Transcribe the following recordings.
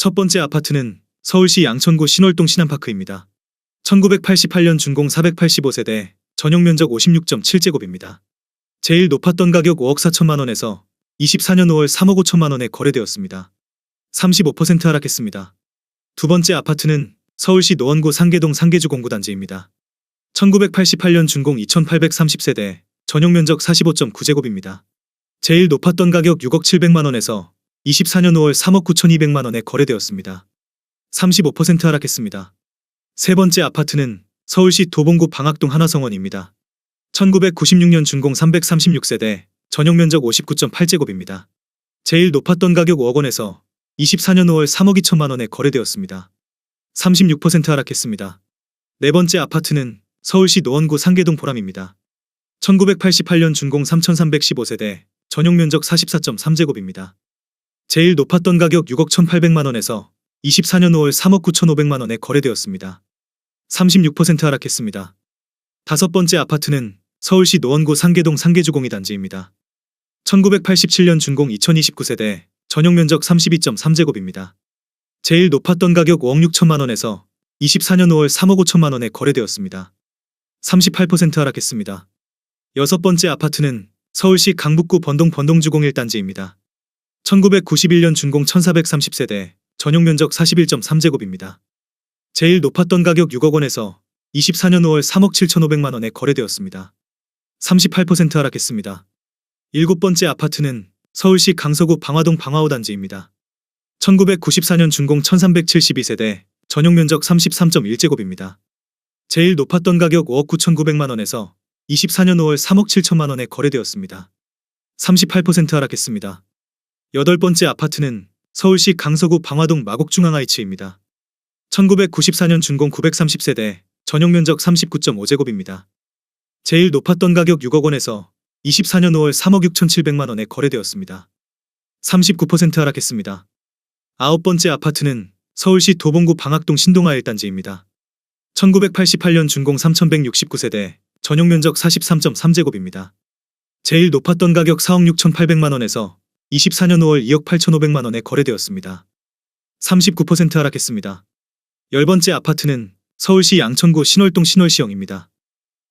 첫 번째 아파트는 서울시 양천구 신월동 신한파크입니다. 1988년 준공 485세대, 전용 면적 56.7제곱입니다. 제일 높았던 가격 5억 4천만 원에서 24년 5월 3억 5천만 원에 거래되었습니다. 35% 하락했습니다. 두 번째 아파트는 서울시 노원구 상계동 상계주 공구단지입니다. 1988년 준공 2830세대, 전용 면적 45.9제곱입니다. 제일 높았던 가격 6억 700만 원에서 24년 5월 3억 9,200만 원에 거래되었습니다. 35% 하락했습니다. 세 번째 아파트는 서울시 도봉구 방학동 하나성원입니다. 1996년 준공 336세대, 전용 면적 59.8제곱입니다. 제일 높았던 가격 5억 원에서 24년 5월 3억 2천만 원에 거래되었습니다. 36% 하락했습니다. 네 번째 아파트는 서울시 노원구 상계동 보람입니다. 1988년 준공 3315세대, 전용 면적 44.3제곱입니다. 제일 높았던 가격 6억 1,800만 원에서 24년 5월 3억 9,500만 원에 거래되었습니다. 36% 하락했습니다. 다섯 번째 아파트는 서울시 노원구 상계동 상계주공이 단지입니다. 1987년 준공 2029세대, 전용 면적 32.3제곱입니다. 제일 높았던 가격 5억 6천만 원에서 24년 5월 3억 5천만 원에 거래되었습니다. 38% 하락했습니다. 여섯 번째 아파트는 서울시 강북구 번동 번동주공 1단지입니다. 1991년 준공 1430세대, 전용 면적 41.3제곱입니다. 제일 높았던 가격 6억 원에서 24년 5월 3억 7,500만 원에 거래되었습니다. 38% 하락했습니다. 일곱 번째 아파트는 서울시 강서구 방화동 방화호 단지입니다. 1994년 준공 1372세대, 전용 면적 33.1제곱입니다. 제일 높았던 가격 5억 9,900만 원에서 24년 5월 3억 7천만 원에 거래되었습니다. 38% 하락했습니다. 여덟 번째 아파트는 서울시 강서구 방화동 마곡중앙하이츠입니다. 1994년 준공 930세대, 전용 면적 39.5제곱입니다. 제일 높았던 가격 6억 원에서 24년 5월 3억 6,700만 원에 거래되었습니다. 39% 하락했습니다. 아홉 번째 아파트는 서울시 도봉구 방학동 신동아 1단지입니다. 1988년 준공 3169세대, 전용 면적 43.3제곱입니다. 제일 높았던 가격 4억 6,800만 원에서 24년 5월 2억 8,500만 원에 거래되었습니다. 39% 하락했습니다. 열 번째 아파트는 서울시 양천구 신월동 신월시형입니다.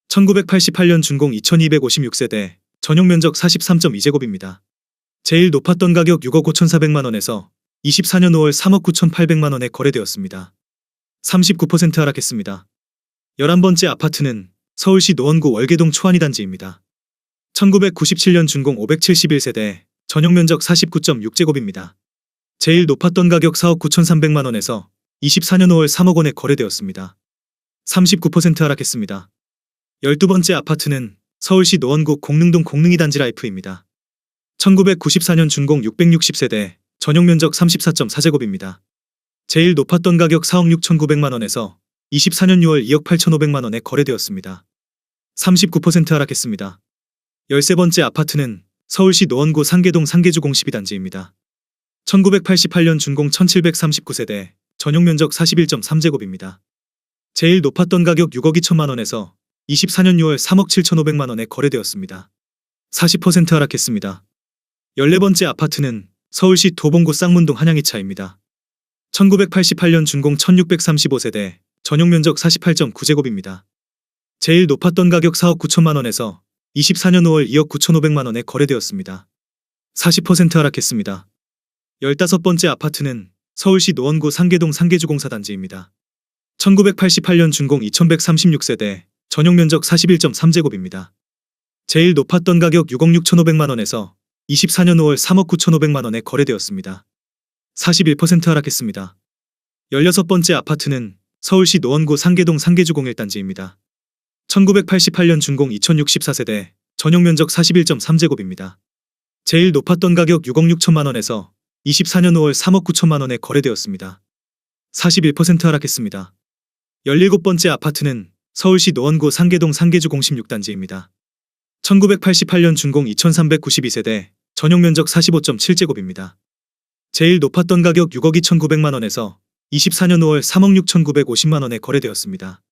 1988년 준공 2256세대, 전용 면적 43.2제곱입니다. 제일 높았던 가격 6억 5,400만 원에서 24년 5월 3억 9,800만 원에 거래되었습니다. 39% 하락했습니다. 11번째 아파트는 서울시 노원구 월계동 초안이 단지입니다. 1997년 준공 571세대, 전용 면적 49.6제곱입니다. 제일 높았던 가격 4억 9,300만 원에서 24년 5월 3억 원에 거래되었습니다. 39% 하락했습니다. 12번째 아파트는 서울시 노원구 공릉동 공릉이 단지 라이프입니다. 1994년 준공 660세대, 전용 면적 34.4제곱입니다. 제일 높았던 가격 4억 6,900만 원에서 24년 6월 2억 8,500만 원에 거래되었습니다. 39% 하락했습니다. 13번째 아파트는 서울시 노원구 상계동 상계주 공시비 단지입니다. 1988년 준공 1739세대, 전용 면적 41.3제곱입니다. 제일 높았던 가격 6억 2천만 원에서 24년 6월 3억 7,500만 원에 거래되었습니다. 40% 하락했습니다. 14번째 아파트는 서울시 도봉구 쌍문동 한양이차입니다. 1988년 준공 1635세대, 전용 면적 48.9제곱입니다. 제일 높았던 가격 4억 9천만 원에서 24년 5월 2억 9,500만 원에 거래되었습니다. 40% 하락했습니다. 15번째 아파트는 서울시 노원구 상계동 상계주공사 단지입니다. 1988년 준공 2136세대, 전용 면적 41.3제곱입니다. 제일 높았던 가격 6억 6,500만 원에서 24년 5월 3억 9,500만 원에 거래되었습니다. 41% 하락했습니다. 16번째 아파트는 서울시 노원구 상계동 상계주공 1단지입니다. 1988년 준공 2064세대, 전용 면적 41.3제곱입니다. 제일 높았던 가격 6억 6천만 원에서 24년 5월 3억 9천만 원에 거래되었습니다. 41% 하락했습니다. 17번째 아파트는 서울시 노원구 상계동 상계주 공심 6단지입니다. 1988년 준공 2392세대, 전용 면적 45.7제곱입니다. 제일 높았던 가격 6억 2,900만 원에서 24년 5월 3억 6,950만 원에 거래되었습니다.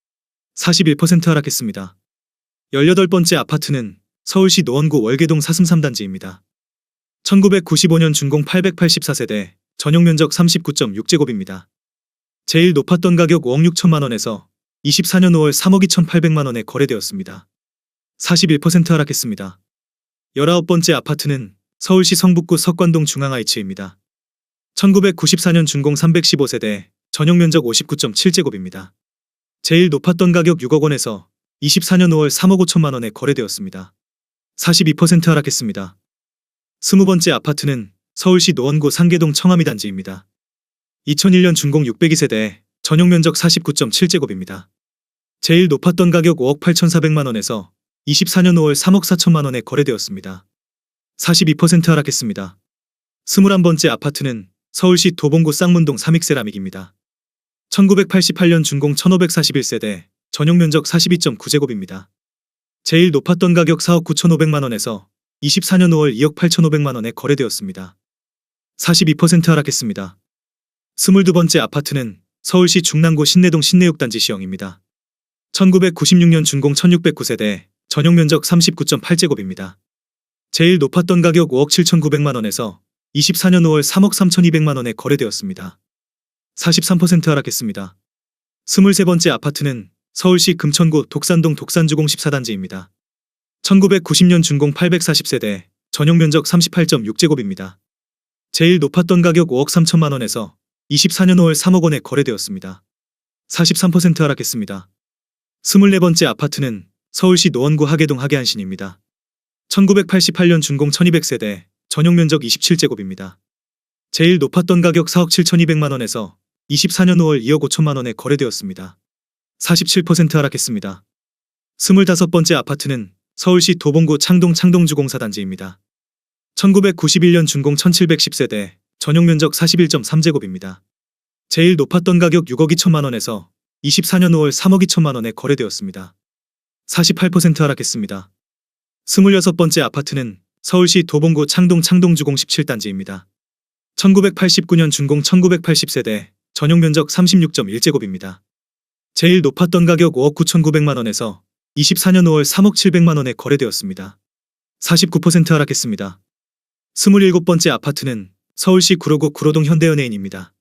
41% 하락했습니다. 18번째 아파트는 서울시 노원구 월계동 사슴 3단지입니다. 1995년 준공 884세대, 전용 면적 39.6제곱입니다. 제일 높았던 가격 5억 6천만 원에서 24년 5월 3억 2천8백만 원에 거래되었습니다. 41% 하락했습니다. 19번째 아파트는 서울시 성북구 석관동 중앙하이츠입니다. 1994년 준공 315세대, 전용 면적 59.7제곱입니다. 제일 높았던 가격 6억 원에서 24년 5월 3억 5천만 원에 거래되었습니다. 42% 하락했습니다. 20번째 아파트는 서울시 노원구 상계동 청아미 단지입니다. 2001년 준공 602세대, 전용 면적 49.7제곱입니다. 제일 높았던 가격 5억 8,400만 원에서 24년 5월 3억 4천만 원에 거래되었습니다. 42% 하락했습니다. 21번째 아파트는 서울시 도봉구 쌍문동 삼익세라믹입니다. 1988년 준공 1541세대, 전용 면적 42.9제곱입니다. 제일 높았던 가격 4억 9,500만 원에서 24년 5월 2억 8,500만 원에 거래되었습니다. 42% 하락했습니다. 22번째 아파트는 서울시 중랑구 신내동 신내육단지 시형입니다. 1996년 준공 1609세대, 전용 면적 39.8제곱입니다. 제일 높았던 가격 5억 7,900만 원에서 24년 5월 3억 3,200만 원에 거래되었습니다. 43% 하락했습니다. 23번째 아파트는 서울시 금천구 독산동 독산주공 14단지입니다. 1990년 준공 840세대, 전용 면적 38.6제곱입니다. 제일 높았던 가격 5억 3천만 원에서 24년 5월 3억 원에 거래되었습니다. 43% 하락했습니다. 24번째 아파트는 서울시 노원구 하계동 하계한신입니다. 1988년 준공 1200세대, 전용 면적 27제곱입니다. 제일 높았던 가격 4억 7,200만 원에서 24년 5월 2억 5천만 원에 거래되었습니다. 47% 하락했습니다. 25번째 아파트는 서울시 도봉구 창동 창동주공사 단지입니다. 1991년 준공 1710세대, 전용 면적 41.3제곱입니다. 제일 높았던 가격 6억 2천만 원에서 24년 5월 3억 2천만 원에 거래되었습니다. 48% 하락했습니다. 26번째 아파트는 서울시 도봉구 창동 창동주공 17단지입니다. 1989년 준공 1980세대, 전용 면적 36.1제곱입니다. 제일 높았던 가격 5억 9,900만 원에서 24년 5월 3억 700만 원에 거래되었습니다. 49% 하락했습니다. 27번째 아파트는 서울시 구로구 구로동 현대연예인입니다.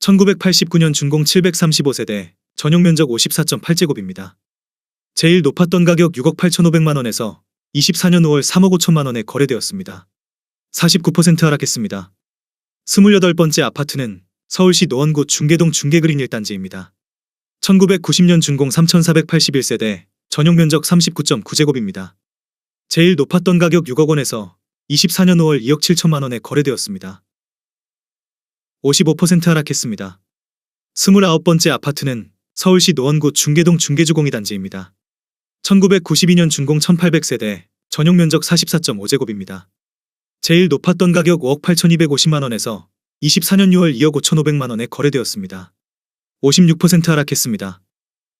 1989년 준공 735세대, 전용 면적 54.8제곱입니다. 제일 높았던 가격 6억 8,500만 원에서 24년 5월 3억 5천만 원에 거래되었습니다. 49% 하락했습니다. 28번째 아파트는 서울시 노원구 중계동 중계그린 1단지입니다. 1990년 준공 3481세대, 전용 면적 39.9제곱입니다. 제일 높았던 가격 6억 원에서 24년 5월 2억 7천만 원에 거래되었습니다. 55% 하락했습니다. 29번째 아파트는 서울시 노원구 중계동 중계주공이 단지입니다. 1992년 준공 1800세대, 전용 면적 44.5제곱입니다. 제일 높았던 가격 5억 8250만 원에서 24년 6월 2억 5,500만 원에 거래되었습니다. 56% 하락했습니다.